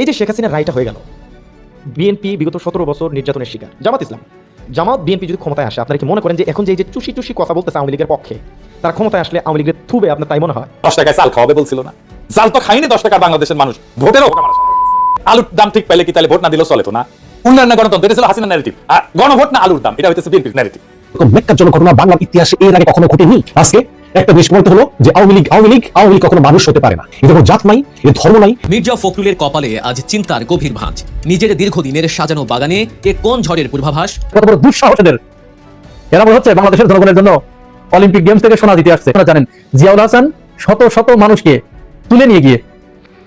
এই যে শেখ হাসিনার রায়টা হয়ে গেল বিএনপি বিগত সতেরো বছর নির্যাতনের শিকার। জামাত ইসলাম। জামাত বিএনপি যদি ক্ষমতায় আসে আপনারা কি মনে করেন যে এখন যে চুষি চুষি কথা বলতেছে আওয়ামী লীগের পক্ষে তারা ক্ষমতায় আসলে আওয়ামী লীগের থুবে আপনার তাই মনে হয়? দশ টাকায় চাল খাওয়াবে বলছিল না। চাল তো খাইনি দশ টাকার বাংলাদেশের মানুষ। ভোটেরও। আলুর দাম ঠিক পেলে কি তাহলে ভোট না দিলেও চলে তো না? উন্নয়ন গণতন্ত্র এটা ছিল হাসিনা ন্যারেটিভ আর গণভোট না আলুর দাম এটা হইতেছে বিএনপির ন্যারেটিভ এরকম বেকারজনক ঘটনা বাংলার ইতিহাসে এর আগে কখনো ঘটেনি? আজকে একটা দেশ বলতে হলো যে আওয়ামী লীগ আওয়ামী লীগ আওয়ামী লীগ কখনো মানুষ হতে পারে না। এদের কোনো জাত নাই এর ধর্ম নাই। মির্জা ফখরুলের কপালে আজ চিন্তার গভীর ভাঁজ। নিজের দীর্ঘদিনের সাজানো বাগানে এ কোন ঝড়ের পূর্বাভাস? কত বড় দুঃসাহস এদের। এরা মনে হচ্ছে বাংলাদেশের জনগণের জন্য অলিম্পিক গেমস থেকে সোনা দিতে আসছে? আপনারা জানেন জিয়াউল হাসান শত শত মানুষকে তুলে নিয়ে গিয়ে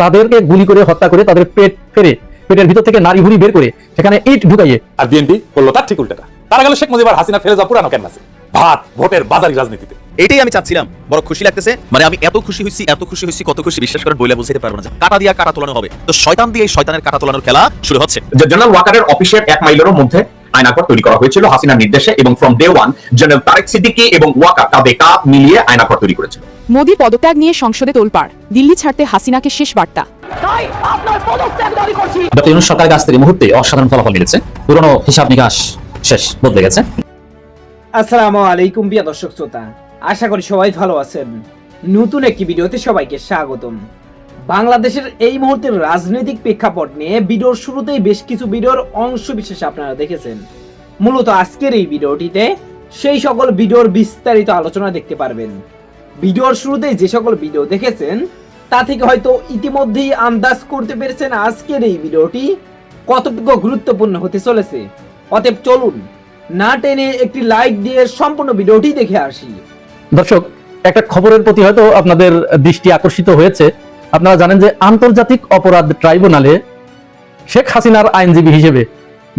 তাদেরকে গুলি করে হত্যা করে তাদের পেট ফেরে পেটের ভিতর থেকে নারী ভুড়ি বের করে সেখানে ইট ঢুকাইয়ে আর বিএনপি করল তার ঠিক উল্টাটা। তারা গেল শেখ মুজিবার হাসিনা ফেরে যাওয়া পুরানো ক্যানভাসে। ভাত ভোটের বাজারি রাজনীতিতে। এটাই আমি চাচ্ছিলাম। বড় খুশি লাগতেছে। মানে আমি এত খুশি হয়েছি এত খুশি হয়েছি কত খুশি বিশ্বাস করে বইলে বুঝতে পারব না। কাটা দিয়া কাটা তোলানো হবে। তো শয়তান দিয়ে শয়তানের কাটা তোলানোর খেলা শুরু হচ্ছে। জেনারেল ওয়াকারের অফিসের এক মাইলেরও মধ্যে আয়নাঘর তৈরি করা হয়েছিল হাসিনার নির্দেশে এবং from day one general Tarek Siddiqui এবং ওয়াকার কাঁধে কাঁধ মিলিয়ে আয়নাঘর তৈরি করেছিল। মোদি পদত্যাগ নিয়ে সংসদে তোলপাড়। দিল্লি ছাড়তে হাসিনাকে শেষ বার্তা। ডক্টর ইউনুস সরকারের কাছ থেকে মুহূর্তে অসাধারণ ফলাফল মিলেছে পুরনো হিসাব নিকাশ শেষ বদলে গেছে। আসসালামু আলাইকুম বিয়া দর্শক শ্রোতা। আশা করি সবাই ভালো আছেন। নতুন একটি ভিডিওতে সবাইকে স্বাগতম। বাংলাদেশের এই মুহূর্তের রাজনৈতিক প্রেক্ষাপট নিয়ে ভিডিওর শুরুতেই বেশ কিছু ভিডিওর অংশ বিশেষ আপনারা দেখেছেন। মূলত আজকের এই ভিডিওটিতে সেই সকল ভিডিওর বিস্তারিত আলোচনা দেখতে পারবেন। ভিডিওর শুরুতেই যে সকল ভিডিও দেখেছেন, তা থেকে হয়তো ইতিমধ্যেই আন্দাজ করতে পেরেছেন আজকের এই ভিডিওটি কতটুকু গুরুত্বপূর্ণ হতে চলেছে। অতএব চলুন, না টেনে একটি লাইক দিয়ে সম্পূর্ণ ভিডিওটি দেখে আসি। দর্শক, একটা খবরের প্রতি হয়তো আপনাদের দৃষ্টি আকর্ষিত হয়েছে। আপনারা জানেন যে আন্তর্জাতিক অপরাধ ট্রাইব্যুনালে শেখ হাসিনার আইনজীবী হিসেবে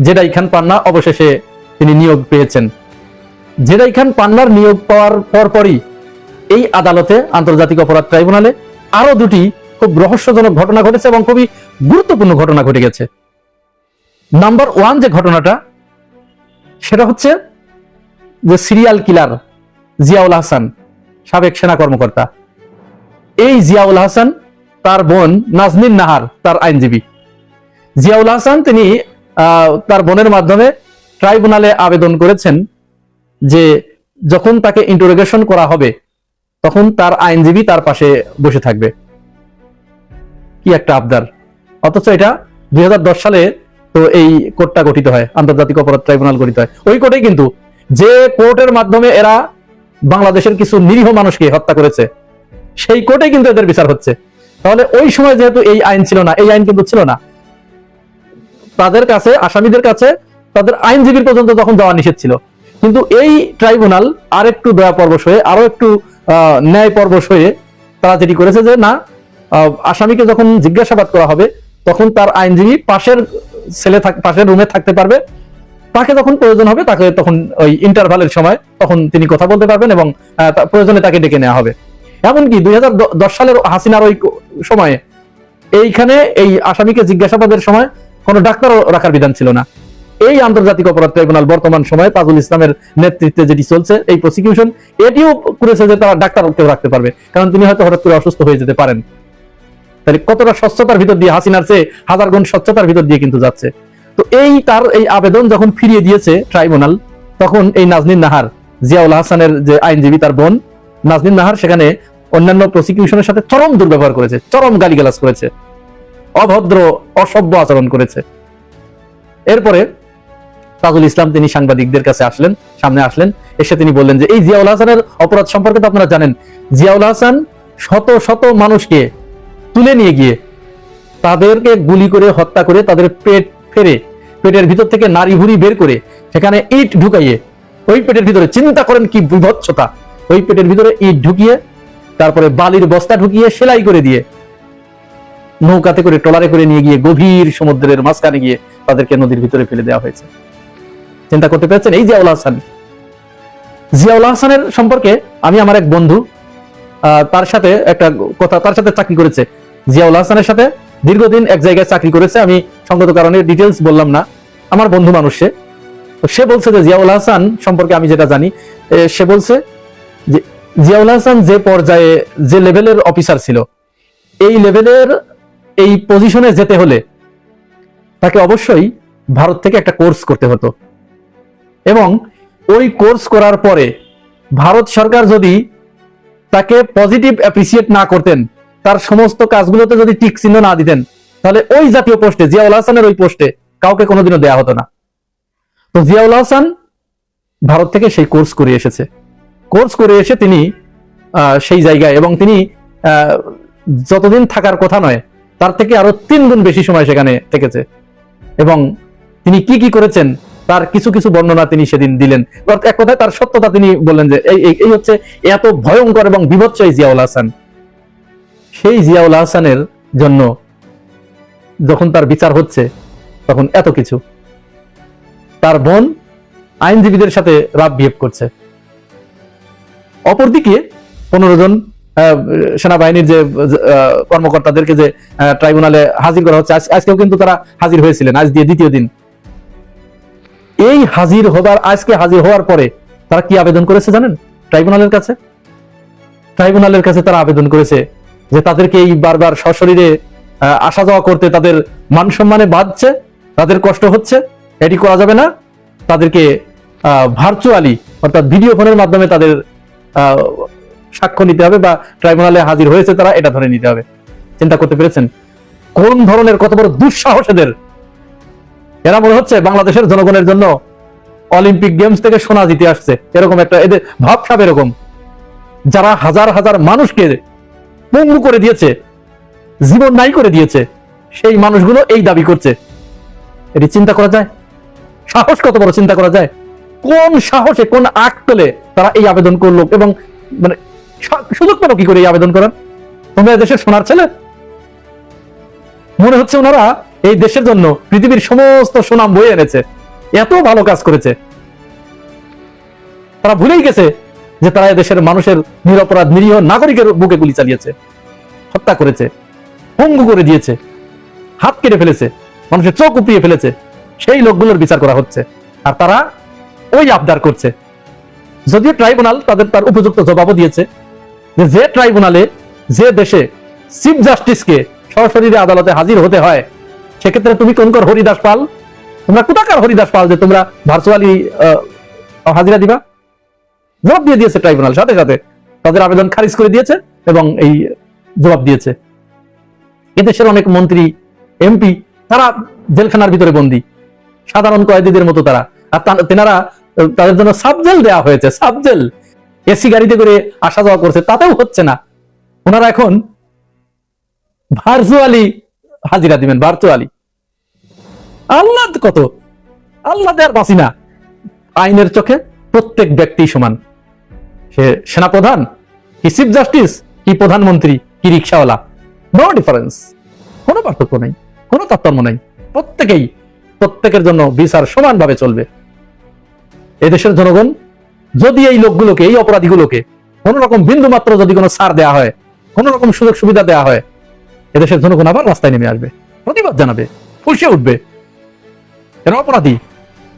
জেডাই খান পান্না অবশেষে তিনি নিয়োগ পেয়েছেন। জেডাই খান পান্নার নিয়োগ পাওয়ার পরপরই এই আদালতে আন্তর্জাতিক অপরাধ ট্রাইব্যুনালে আরও দুটি খুব রহস্যজনক ঘটনা ঘটেছে এবং খুবই গুরুত্বপূর্ণ ঘটনা ঘটে গেছে। নাম্বার ওয়ান যে ঘটনাটা, সেটা হচ্ছে যে সিরিয়াল কিলার জিয়াউল হাসান, সাবেক সেনা কর্মকর্তা। এই জিয়াউল হাসান তার বোন নাজনীন নাহার, তার আইনজীবী। জিয়াউল হাসান তিনি তার বোনের মাধ্যমে ট্রাইব্যুনালে আবেদন করেছেন যে যখন তাকে ইন্টারোগেশন করা হবে, তখন তার আইনজীবী তার পাশে বসে থাকবে। কি একটা আবদার। অথচ এটা দুই হাজার দশ সালে তো এই কোর্টটা গঠিত হয়, আন্তর্জাতিক অপরাধ ট্রাইব্যুনাল গঠিত হয়। ওই কোর্টে কিন্তু যে কোর্টের মাধ্যমে এরা বাংলাদেশের কিছু নিরীহ মানুষকে হত্যা করেছে। সেই কোর্টে কিন্তু এদের বিচার হচ্ছে। তাহলে ওই সময় যেহেতু এই আইন ছিল না, এই আইন কিন্তু ছিল না। তাদের কাছে, আসামিদের কাছে তাদের আইনজীবীর পর্যন্ত তখন যাওয়া নিষেধ ছিল। কিন্তু এই ট্রাইব্যুনাল আর একটু দয়া পরবশ হয়ে, আরও একটু ন্যায় পরবশ হয়ে তারা যেটি করেছে যে, না আসামিকে যখন জিজ্ঞাসাবাদ করা হবে, তখন তার আইনজীবী পাশের ছেলে পাশের রুমে থাকতে পারবে। তাকে যখন প্রয়োজন হবে, তাকে তখন ওই ইন্টারভালের সময় তখন তিনি কথা বলতে পারবেন এবং প্রয়োজনে তাকে ডেকে নেওয়া হবে। এমনকি দুই সালের হাসিনার ওই সময়ে এইখানে এই আসামিকে জিজ্ঞাসাবাদের সময় কোনো ডাক্তারও রাখার বিধান ছিল না। এই আন্তর্জাতিক অপরাধ ট্রাইব্যুনাল বর্তমান সময়ে তাজুল ইসলামের নেতৃত্বে যেটি চলছে, এই প্রসিকিউশন এটিও করেছে যে তারা ডাক্তার কেউ রাখতে পারবে, কারণ তিনি হয়তো হঠাৎ করে অসুস্থ হয়ে যেতে পারেন। তাহলে কতটা স্বচ্ছতার ভিতর দিয়ে হাসিনার চেয়ে হাজার গুণ স্বচ্ছতার ভিতর দিয়ে কিন্তু যাচ্ছে। তো এই তার এই আবেদন যখন ফিরিয়ে দিয়েছে ট্রাইব্যুনাল, তখন এই নাজনীন নাহার, জিয়াউল হাসানের যে আইনজীবী তার বোন, নাজনীন নাহার সেখানে অন্যান্য প্রসিকিউশনের সাথে চরম দুর্ব্যবহার করেছে, চরম গালিগালাজ করেছে, অভদ্র, অসভ্য আচরণ করেছে। এরপরে তাজুল ইসলাম তিনি সাংবাদিকদের কাছে আসলেন, সামনে আসলেন, এসে তিনি বললেন যে, এই জিয়াউল হাসানের অপরাধ সম্পর্কে তো আপনারা জানেন, জিয়াউল হাসান শত শত মানুষকে তুলে নিয়ে গিয়ে তাদেরকে গুলি করে হত্যা করে তাদের পেট ফেরে পেটের ভিতর থেকে নারী ভুড়ি বের করে সেখানে ইট ঢুকাইয়ে ওই পেটের ভিতরে চিন্তা করেন কি বিভৎসতা। ওই পেটের ভিতরে ইট ঢুকিয়ে, তারপরে বালির বস্তা ঢুকিয়ে সেলাই করে দিয়ে নৌকাতে করে ট্রলারে করে নিয়ে গিয়ে গভীর সমুদ্রের মাঝখানে গিয়ে তাদেরকে নদীর ভিতরে ফেলে দেওয়া হয়েছে। চিন্তা করতে পেরেছেন? এই জিয়াউল হাসান। জিয়াউল হাসানের সম্পর্কে আমি আমার এক বন্ধু তার সাথে একটা কথা, তার সাথে চাকরি করেছে। জিয়াউল হাসানের সাথে দীর্ঘদিন এক জায়গায় চাকরি করেছে। আমি সঙ্গত কারণে ডিটেলস বললাম না। আমার বন্ধু মানুষ সে। সে বলছে যে জিয়াউল হাসান সম্পর্কে আমি যেটা জানি সে বলছে যে জিয়াউল হাসান যে পর্যায়ে যে লেভেলের অফিসার ছিল, এই লেভেলের এই পজিশনে যেতে হলে তাকে অবশ্যই ভারত থেকে একটা কোর্স করতে হতো। এবং ওই কোর্স করার পরে ভারত সরকার যদি তাকে পজিটিভ অ্যাপ্রিসিয়েট না করতেন, তার সমস্ত কাজগুলোতে যদি টিক চিহ্ন না দিতেন, তাহলে ওই জাতীয় পোস্টে, জিয়াউল হাসানের ওই পোস্টে কাউকে কোনোদিনও দেয়া হতো না। তো জিয়াউল হাসান ভারত থেকে সেই কোর্স করে এসেছে। কোর্স করে এসে তিনি সেই জায়গায় এবং তিনি যতদিন থাকার কথা নয়, তার থেকে আরও তিন গুণ বেশি সময় সেখানে থেকেছে। এবং তিনি কি কি করেছেন, তার কিছু কিছু বর্ণনা তিনি সেদিন দিলেন। এক কথায় তার সত্যতা তিনি বললেন যে, এই হচ্ছে এত ভয়ঙ্কর এবং বিভৎস এই জিয়াউল হাসান। সেই জিয়াউল হাসানের জন্য যখন তার বিচার হচ্ছে তখন এত কিছু। তার বোন আইনজীবীদের সাথে রাব বিহেভ করছে। অপরদিকে পনেরো জন সেনাবাহিনীর যে কর্মকর্তাদেরকে যে ট্রাইব্যুনালে হাজির করা হচ্ছে আজকেও কিন্তু তারা হাজির হয়েছিলেন, আজ দিয়ে দ্বিতীয় দিন। এই হাজির হবার, আজকে হাজির হওয়ার পরে তারা কি আবেদন করেছে জানেন? ট্রাইব্যুনালের কাছে? ট্রাইব্যুনালের কাছে তারা আবেদন করেছে যে তাদেরকে এই বারবার সশরীরে আসা যাওয়া করতে তাদের মান সম্মানে বাঁধছে। তাদের কষ্ট হচ্ছে, এটি করা যাবে না। তাদেরকে ভার্চুয়ালি অর্থাৎ ভিডিও ফোনের মাধ্যমে তাদের সাক্ষ্য নিতে হবে বা ট্রাইব্যুনালে হাজির হয়েছে তারা, এটা ধরে নিতে হবে। চিন্তা করতে পেরেছেন? কোন ধরনের কত বড় দুঃসাহস এদের এরা মনে হচ্ছে বাংলাদেশের জনগণের জন্য অলিম্পিক গেমস থেকে সোনা জিতে আসছে। এরকম একটা, এদের ভাবসাব এরকম। যারা হাজার হাজার মানুষকে পঙ্গু করে দিয়েছে, জীবন নাই করে দিয়েছে, সেই মানুষগুলো এই দাবি করছে। এটি চিন্তা করা যায়? সাহস কত বড় চিন্তা করা যায়? কোন সাহসে, কোন আগ পেলে তারা এই আবেদন করল এবং মানে সুযোগ পেল কি করে এই আবেদন করার? তোমরা দেশের সোনার ছেলে? মনে হচ্ছে ওনারা এই দেশের জন্য পৃথিবীর সমস্ত সুনাম বয়ে এনেছে। এত ভালো কাজ করেছে। তারা ভুলেই গেছে যে তারা দেশের মানুষের নিরপরাধ, নিরীহ নাগরিকের বুকে গুলি চালিয়েছে, হত্যা করেছে, পঙ্গু করে দিয়েছে, হাত কেটে ফেলেছে। মানুষের চোখ উপড়িয়ে ফেলেছে। সেই লোকগুলোর বিচার করা হচ্ছে। আর তারা ওই আবদার করছে। যদিও ট্রাইব্যুনাল তাদের তার উপযুক্ত জবাবও দিয়েছে যে ট্রাইব্যুনালে যে দেশে চিফ জাস্টিসকে সরাসরি আদালতে হাজির হতে হয়, সেক্ষেত্রে তুমি কোন কর হরিদাস পাল? তোমরা কোথাকার হরিদাস পাল যে তোমরা ভার্চুয়ালি হাজিরা দিবা? জবাব দিয়ে দিয়েছে ট্রাইব্যুনাল। সাথে সাথে তাদের আবেদন খারিজ করে দিয়েছে এবং এই জবাব দিয়েছে। এদেশের অনেক মন্ত্রী, এমপি তারা জেলখানার ভিতরে বন্দী। সাধারণ কয়েদিদের মতো তারা। আর তেনারা তাদের জন্য সাবজেল দেওয়া হয়েছে, সাবজেল। এসি গাড়িতে করে আসা যাওয়া করছে, তাতেও হচ্ছে না। ওনারা এখন ভার্চুয়ালি হাজিরা দিবেন ভার্চুয়ালি আল্লাহ কত? আল্লাহ দেয়ার বাঁচি না। আইনের চোখে প্রত্যেক ব্যক্তি সমান। সে সেনাপ্রধান, কি চিফ জাস্টিস, কি প্রধানমন্ত্রী, কি রিক্সাওয়ালা। নো ডিফারেন্স কোনো পার্থক্য নেই। কোনো তারতম্য নেই। প্রত্যেকেই, প্রত্যেকের জন্য বিচার সমানভাবে চলবে। এদেশের জনগণ, যদি এই লোকগুলোকে, এই অপরাধীগুলোকে কোন রকম বিন্দু মাত্র যদি কোনো ছাড় দেওয়া হয় কোন রকম সুযোগ সুবিধা দেওয়া হয়, এদেশের জনগণ আবার রাস্তায় নেমে আসবে, প্রতিবাদ জানাবে, ফুসে উঠবে। এরা অপরাধী,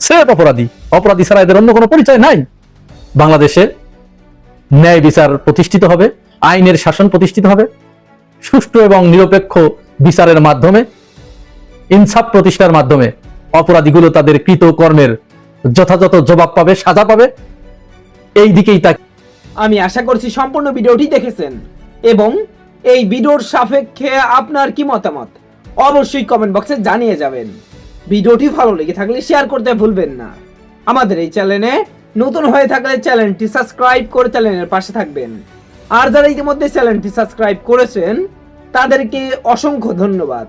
সেফ অপরাধী। অপরাধী ছাড়া এদের অন্য কোনো পরিচয় নাই। বাংলাদেশে ন্যায় বিচার প্রতিষ্ঠিত হবে, আইনের শাসন প্রতিষ্ঠিত হবে। সুষ্ঠু এবং নিরপেক্ষ বিচারের মাধ্যমে ইনসাফ প্রতিষ্ঠার মাধ্যমে অপরাধীগুলো তাদের কৃত কর্মের যথাযথ জবাব পাবে, সাজা পাবে। এই দিকেই তাকে আমি আশা করছি সম্পূর্ণ ভিডিওটি দেখেছেন। এবং এই ভিডিওর সাপেক্ষে আপনার কি মতামত? অবশ্যই কমেন্ট বক্সে জানিয়ে যাবেন। ভিডিওটি ভালো লেগে থাকলে শেয়ার করতে ভুলবেন না। আমাদের এই চ্যানেলে নতুন হয়ে থাকলে চ্যানেলটি সাবস্ক্রাইব করে চ্যানেলের পাশে থাকবেন। আর যারা ইতিমধ্যে চ্যানেলটি সাবস্ক্রাইব করেছেন, তাদেরকে অসংখ্য ধন্যবাদ।